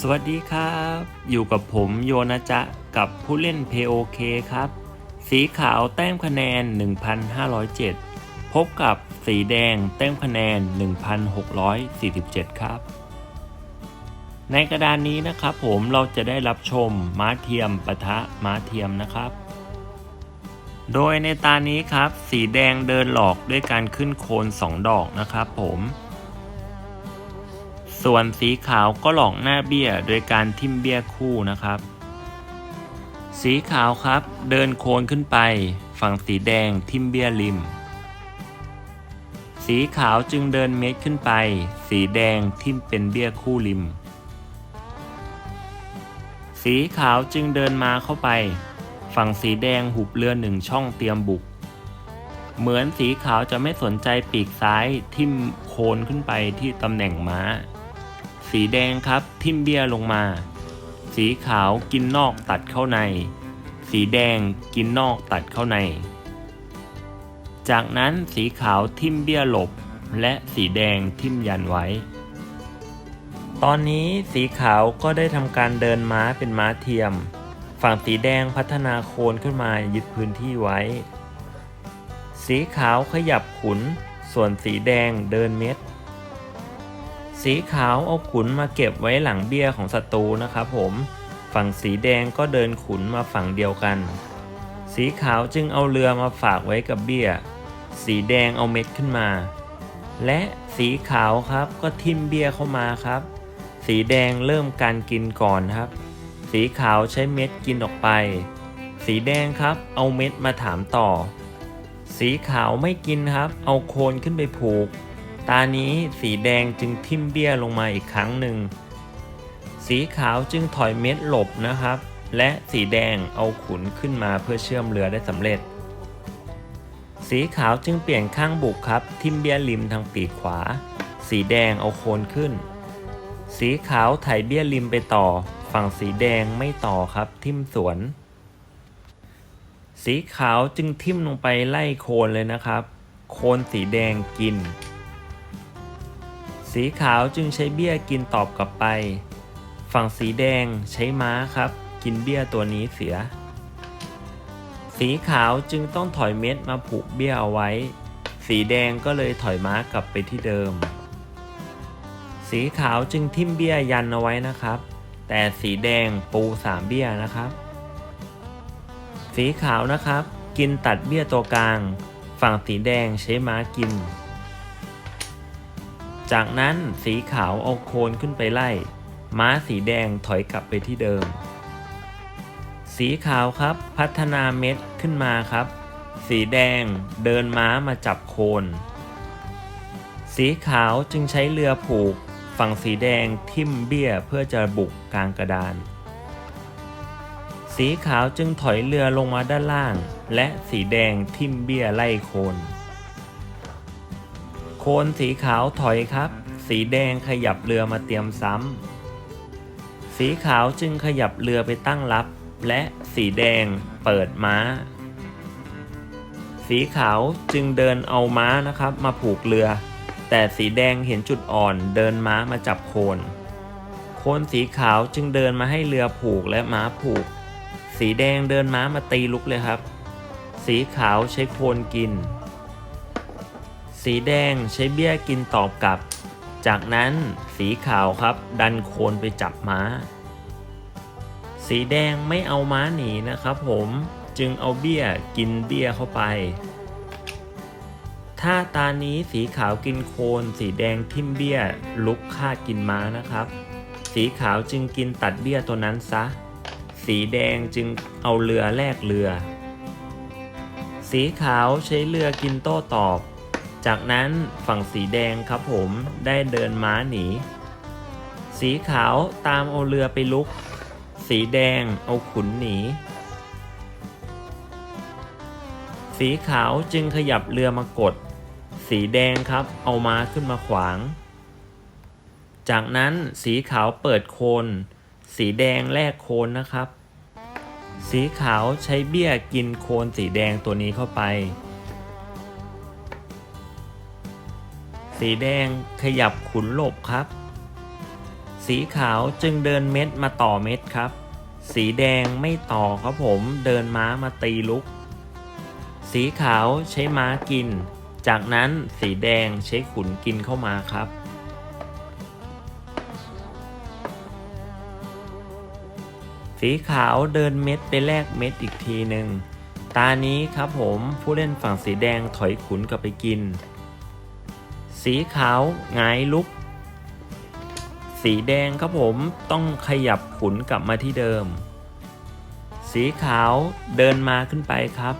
สวัสดีครับ อยู่กับผมโยนะจะกับผู้เล่น POK ครับ สีขาวแต้มคะแนน 1,507 พบกับสีแดงแต้มคะแนน 1,647 ครับ ในกระดานนี้นะครับผมเราจะได้รับชมม้าเทียมปะทะม้าเทียมนะครับ โดยในตานี้ครับ สีแดงเดินหลอกด้วยการขึ้นโคน 2 ดอกนะครับผม ส่วนสีขาวก็หลอกหน้าเบี้ยโดยการทิ่มเบี้ยคู่นะครับ สีขาวครับ เดินโคนขึ้นไป ฝั่งสีแดงทิ่มเบี้ยริม สีขาวจึงเดินเม็ดขึ้นไป สีแดงทิ่มเป็นเบี้ยคู่ริม สีขาวจึงเดินมาเข้าไป ฝั่งสีแดงหุบเรือหนึ่งช่องเตรียมบุกเหมือนสีขาวจะไม่สนใจปีกซ้ายทิ่มโคนขึ้นไปที่ตำแหน่งม้า สีแดงครับ ทิ่มเบี้ยลงมา สีขาวกินนอกตัดเข้าใน สีแดงกินนอกตัดเข้าใน จากนั้นสีขาวทิ่มเบี้ยหลบ และสีแดงทิ่มยันไว้ ตอนนี้สีขาวก็ได้ทำการเดินม้าเป็นม้าเทียม ฝั่งสีแดงพัฒนาโคนขึ้นมายึดพื้นที่ไว้ สีขาวขยับขุน ส่วนสีแดงเดินเม็ด สีขาวเอาขุนมาเก็บไว้หลังเบี้ยของศัตรูนะครับผม ฝั่งสีแดงก็เดินขุนมาฝั่งเดียวกัน สีขาวจึงเอาเรือมาฝากไว้กับเบี้ย สีแดงเอาเม็ดขึ้นมา และสีขาวครับก็ทิ่มเบี้ยเข้ามาครับ สีแดงเริ่มการกินก่อนครับ สีขาวใช้เม็ดกินออกไป สีแดงครับเอาเม็ดมาถามต่อ สีขาวไม่กินครับ เอาโคนขึ้นไปผูก ตานี้สีแดงจึงทิ่มเบี้ยลงมาอีกครั้งหนึ่ง สีขาวจึงถอยเม็ดหลบนะครับ และสีแดงเอาขุนขึ้นมาเพื่อเชื่อมเรือได้สำเร็จ สีขาวจึงเปลี่ยนข้างบุกครับ ทิ่มเบี้ยริมทางปีกขวา สีแดงเอาโคนขึ้น สีขาวไถเบี้ยริมไปต่อ ฝั่งสีแดงไม่ต่อครับ ทิ่มสวน สีขาวจึงทิ่มลงไปไล่โคนเลยนะครับ โคนสีแดงกิน สีขาวจึงใช้เบี้ยกินตอบกลับไป ฝั่งสีแดงใช้ม้าครับ กินเบี้ยตัวนี้เสีย สีขาวจึงต้องถอยเม็ดมาผูกเบี้ยเอาไว้ สีแดงก็เลยถอยม้ากลับไปที่เดิม สีขาวจึงทิ่มเบี้ยยันเอาไว้นะครับ แต่สีแดงปูสามเบี้ยนะครับ สีขาวนะครับ กินตัดเบี้ยตัวกลาง ฝั่งสีแดงใช้ม้ากิน จากนั้นสีขาวเอาโคนขึ้นไปไล่ ม้าสีแดงถอยกลับไปที่เดิม สีขาวครับพัฒนาเม็ดขึ้นมาครับ สีแดงเดินม้ามาจับโคน สีขาวจึงใช้เรือผูก ฝั่งสีแดงทิ่มเบี้ยเพื่อจะบุกกลางกระดาน สีขาวจึงถอยเรือลงมาด้านล่าง และสีแดงทิ่มเบี้ยไล่โคน โคนสีขาวถอยครับ สีแดงขยับเรือมาเตรียมซ้ำ สีขาวจึงขยับเรือไปตั้งรับ และสีแดงเปิดม้า สีขาวจึงเดินเอาม้านะครับ มาผูกเรือ แต่สีแดงเห็นจุดอ่อนเดินม้ามาจับโคน โคนสีขาวจึงเดินมาให้เรือผูกและม้าผูก สีแดงเดินม้ามาตีลุกเลยครับ สีขาวใช้โคนกิน สีแดงใช้เบี้ยกินตอบกลับ จากนั้นสีขาวครับดันโคนไปจับม้า สีแดงไม่เอาม้าหนีนะครับผมจึงเอาเบี้ยกินเบี้ยเข้าไป ถ้าตานี้สีขาวกินโคน สีแดงทิ่มเบี้ยลุกฆ่ากินม้านะครับ สีขาวจึงกินตัดเบี้ยตัวนั้นซะ สีแดงจึงเอาเรือแลกเรือ สีขาวใช้เรือกินโต้ตอบ จากนั้นฝั่งสีแดงครับผมได้เดินม้าหนี สีขาวตามเอาเรือไปลุก สีแดงเอาขุนหนี สีขาวจึงขยับเรือมากด สีแดงครับเอาม้าขึ้นมาขวาง จากนั้นสีขาวเปิดโคน สีแดงแลกโคนนะครับ สีขาวใช้เบี้ยกินโคนสีแดงตัวนี้เข้าไป สีแดงขยับขุนหลบครับ สีขาวจึงเดินเม็ดมาต่อเม็ดครับ สีแดงไม่ต่อครับผมเดินม้ามาตีลุก สีขาวใช้ม้ากิน จากนั้นสีแดงใช้ขุนกินเข้ามาครับสีขาวเดินเม็ดไปแลกเม็ดอีกทีหนึ่ง ตานี้ครับผมผู้เล่นฝั่งสีแดงถอยขุนกลับไปกิน สีขาวหงายลุก สีแดงครับผมต้องขยับขุนกลับมาที่เดิม สีขาวเดินมาขึ้นไปครับ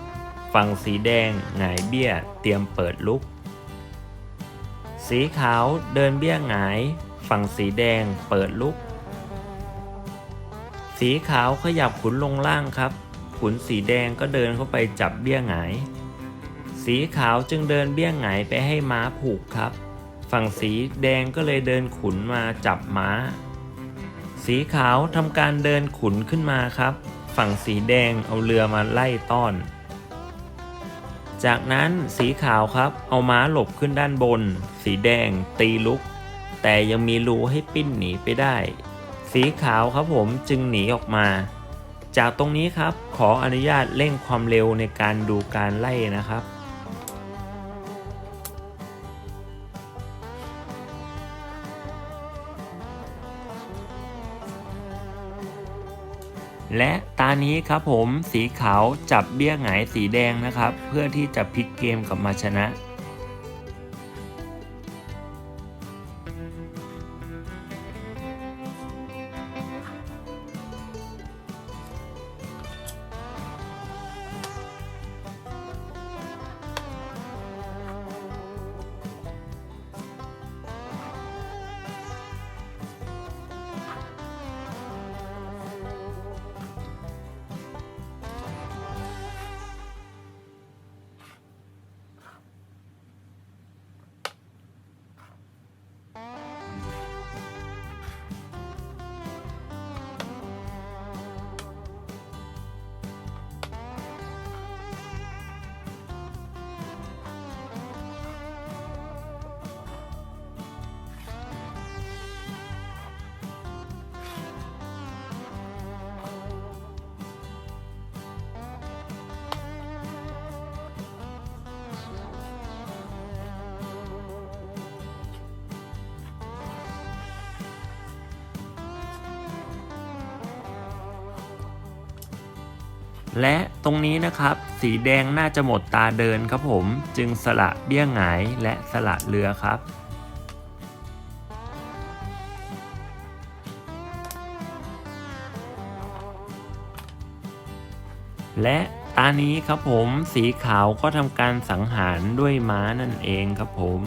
ฝั่งสีแดงหงายเบี้ยเตรียมเปิดลุก สีขาวเดินเบี้ยหงาย ฝั่งสีแดงเปิดลุก สีขาวขยับขุนลงล่างครับ ขุนสีแดงก็เดินเข้าไปจับเบี้ยหงาย สีขาวจึงเดินเบี้ยหงายไปให้ม้าผูกครับ ฝั่งสีแดงก็เลยเดินขุนมาจับม้า สีขาวทำการเดินขุนขึ้นมาครับ ฝั่งสีแดงเอาเรือมาไล่ต้อน จากนั้นสีขาวครับเอาม้าหลบขึ้นด้านบน สีแดงตีลุก แต่ยังมีรูให้ปิ้นหนีไปได้ สีขาวครับผมจึงหนีออกมาจากตรงนี้ครับ ขออนุญาตเร่งความเร็วในการดูการไล่นะครับ และตานี้ครับผมสีขาวจับเบี้ยหงายสีแดงนะครับ เพื่อที่จะพลิกเกมกลับมาชนะ และตรงนี้นะครับ สีแดงน่าจะหมดตาเดินครับผม จึงสละเบี้ยหงายและสละเรือครับ และตานี้ครับผมสีขาวก็ทำการสังหารด้วยม้านั่นเองครับผม